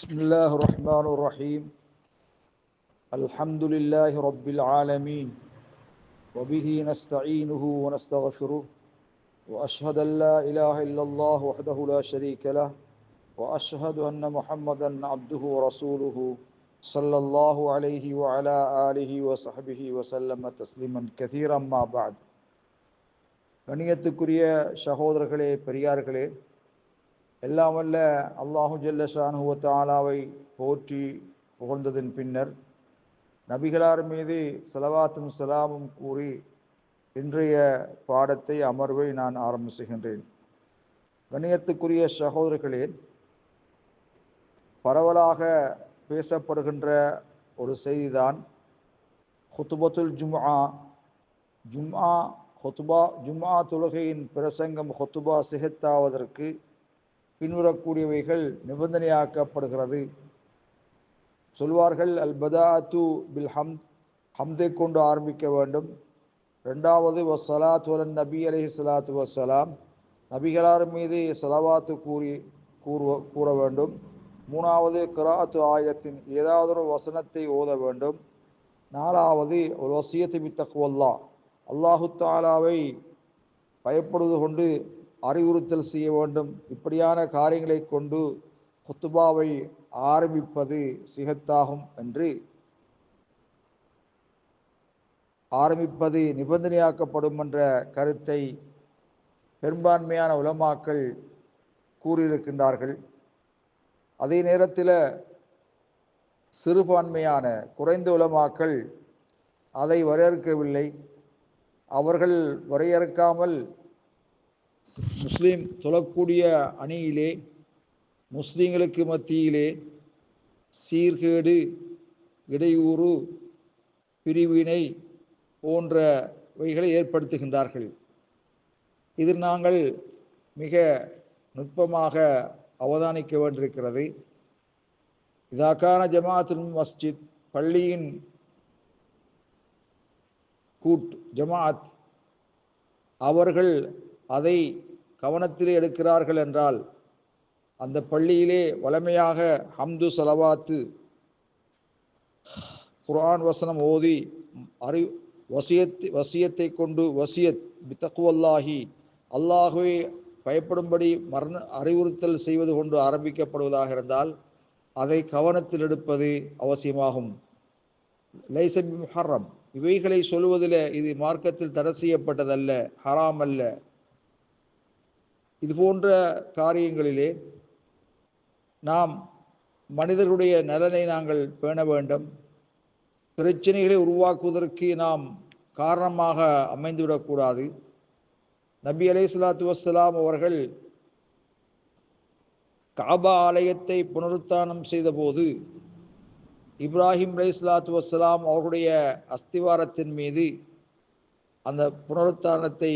بسم الله الرحمن الرحيم. الحمد لله رب العالمين. وبه نستعينه ونستغفره. وأشهد أن لا إله إلا الله وحده لا شريك له. وأشهد أن محمدا عبده ورسوله صلى الله عليه وعلى آله وصحبه وسلم تسليما كثيرا. ما بعد. கணியத்துக்குரிய சகோதரர்களே பெரியார்களே எல்லாம் வல்ல அல்லாஹு ஜல்ல ஆலாவை போற்றி புகழ்ந்ததன் பின்னர் நபிகளார் மீது செலவாத்தும் செலாமும் கூறி இன்றைய பாடத்தை அமர்வை நான் ஆரம்பிச்சுகின்றேன் கணியத்துக்குரிய சகோதரர்களே பரவலாக பேசப்படுகின்ற ஒரு செய்திதான் ஹுத்துபத்துல் ஜும்ஆ. ஜும்ஆ ஹொத்துபா ஜும்ஆ தொழுகையின் பிரசங்கம் ஹொத்துபா சிகத்தாவதற்கு பின்வரக்கூடியவைகள் நிபந்தனையாக்கப்படுகிறது. சொல்வார்கள் அல் பதாத்து பில் ஹம் ஹம்தை கொண்டு ஆரம்பிக்க வேண்டும் ரெண்டாவது வசலாத் வலன் நபி அலி சலாத்து வசலாம் நபிகளார் மீது சலவாத்து கூறி கூறுவ கூற வேண்டும் மூணாவது கிராத்து ஆயத்தின் ஏதாவது ஒரு வசனத்தை ஓத வேண்டும் நாலாவது ஒரு வசியத்து பித்தக்குவல்லா அல்லாஹு தாலாவை பயப்படுவது கொண்டு அறிவுறுத்தல் செய்ய வேண்டும். இப்படியான காரியங்களை கொண்டு குத்துபாவை ஆரம்பிப்பது சிகத்தாகும் என்று ஆரம்பிப்பது நிபந்தனையாக்கப்படும் என்ற கருத்தை பெரும்பான்மையான உலமாக்கள் கூறியிருக்கின்றார்கள். அதே நேரத்தில் சிறுபான்மையான குறைந்த உலமாக்கள் அதை வரையறுக்கவில்லை. அவர்கள் வரையறுக்காமல் முஸ்லீம் தொழக்கூடிய அணியிலே முஸ்லீம்களுக்கு மத்தியிலே சீர்கேடு இடையூறு பிரிவினை போன்றவைகளை ஏற்படுத்துகின்றார்கள். இதில் நாங்கள் மிக நுட்பமாக அவதானிக்க வேண்டியிருக்கிறது. இதாக்கான ஜமாத்தின் மஸ்ஜித் பள்ளியின் கூட் ஜமாத் அவர்கள் அதை கவனத்திலே எடுக்கிறார்கள் என்றால் அந்த பள்ளியிலே வளமையாக ஹம்து சலவாத்து குரான் வசனம் ஓதி அறி வசியத் வசியத்தை கொண்டு வசியத் பித்தக்குவல்லாகி அல்லாஹுவை பயப்படும்படி மரண அறிவுறுத்தல் செய்வது கொண்டு ஆரம்பிக்கப்படுவதாக இருந்தால் அதை கவனத்தில் எடுப்பது அவசியமாகும். லைசபி முஹர்ரம். இவைகளை சொல்வதில் இது மார்க்கத்தில் தடை செய்யப்பட்டதல்ல ஹராம் அல்ல. இது போன்ற காரியங்களிலே நாம் மனிதர்களுடைய நலனை நாங்கள் பேண வேண்டும். பிரச்சனைகளை உருவாக்குவதற்கு நாம் காரணமாக அமைந்துவிடக்கூடாது நபி அலை சலாத்து வசலாம் அவர்கள் காபா ஆலயத்தை புனருத்தானம் செய்தபோது இப்ராஹிம் அலை சலாத்து வசலாம் அவர்களுடைய அஸ்திவாரத்தின் மீது அந்த புனருத்தானத்தை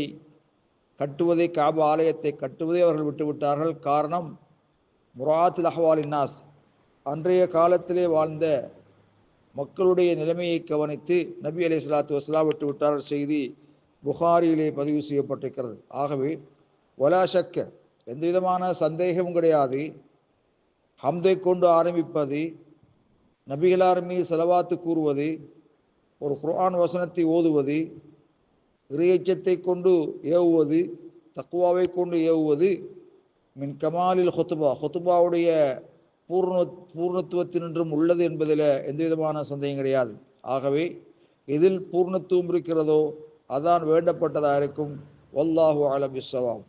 கட்டுவதை காப ஆலயத்தை கட்டுவதை அவர்கள் விட்டுவிட்டார்கள் காரணம் முராத்தில் அஹ்வாலின் அன்றைய காலத்திலே வாழ்ந்த மக்களுடைய நிலைமையை கவனித்து நபி அலி சலாத்து வஸ்லாம் விட்டு விட்டார்கள் செய்தி புகாரியிலே பதிவு செய்யப்பட்டிருக்கிறது. ஆகவே ஒலா சக்க எந்த விதமான சந்தேகமும் கிடையாது. ஹம்தை கொண்டு ஆரம்பிப்பது நபிகளார் மீது செலவாத்து கூறுவது ஒரு குர்ஆன் வசனத்தை ஓதுவது இறையச்சத்தை கொண்டு ஏவுவது தக்குவாவை கொண்டு ஏவுவது மின் கமாலில் ஹொத்துபா ஹொத்துபாவுடைய பூர்ண பூர்ணத்துவத்தினின்றும் உள்ளது என்பதில் எந்த விதமான சந்தேகம் கிடையாது. ஆகவே எதில் பூர்ணத்துவம் இருக்கிறதோ அதான் வேண்டப்பட்டதாக இருக்கும். வல்லாஹு அலம் இஸ்ஸவாம்